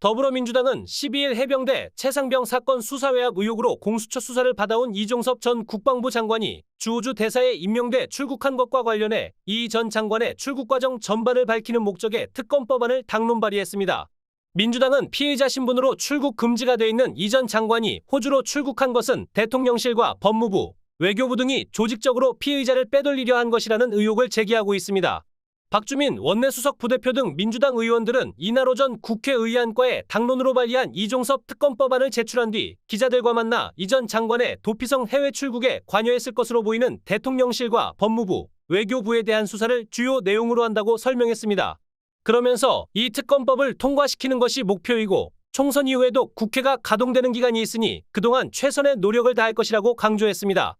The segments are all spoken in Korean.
더불어민주당은 12일 해병대 최상병 사건 수사외압 의혹으로 공수처 수사를 받아온 이종섭 전 국방부 장관이 주호주 대사에 임명돼 출국한 것과 관련해 이 전 장관의 출국 과정 전반을 밝히는 목적의 특검 법안을 당론 발의했습니다. 민주당은 피의자 신분으로 출국 금지가 돼 있는 이 전 장관이 호주로 출국한 것은 대통령실과 법무부, 외교부 등이 조직적으로 피의자를 빼돌리려 한 것이라는 의혹을 제기하고 있습니다. 박주민 원내수석 부대표 등 민주당 의원들은 이날 오전 국회의안과에 당론으로 발의한 이종섭 특검법안을 제출한 뒤 기자들과 만나 이 전 장관의 도피성 해외 출국에 관여했을 것으로 보이는 대통령실과 법무부, 외교부에 대한 수사를 주요 내용으로 한다고 설명했습니다. 그러면서 이 특검법을 통과시키는 것이 목표이고 총선 이후에도 국회가 가동되는 기간이 있으니 그동안 최선의 노력을 다할 것이라고 강조했습니다.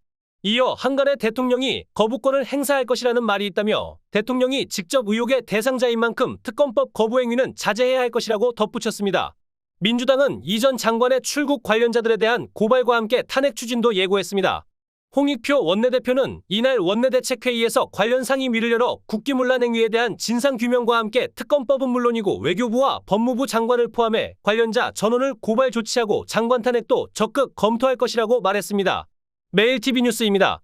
이어 한간의 대통령이 거부권을 행사할 것이라는 말이 있다며 대통령이 직접 의혹의 대상자인 만큼 특검법 거부 행위는 자제해야 할 것이라고 덧붙였습니다. 민주당은 이전 장관의 출국 관련자들에 대한 고발과 함께 탄핵 추진도 예고했습니다. 홍익표 원내대표는 이날 원내대책회의에서 관련 상임위를 열어 국기문란 행위에 대한 진상규명과 함께 특검법은 물론이고 외교부와 법무부 장관을 포함해 관련자 전원을 고발 조치하고 장관 탄핵도 적극 검토할 것이라고 말했습니다. 매일TV 뉴스입니다.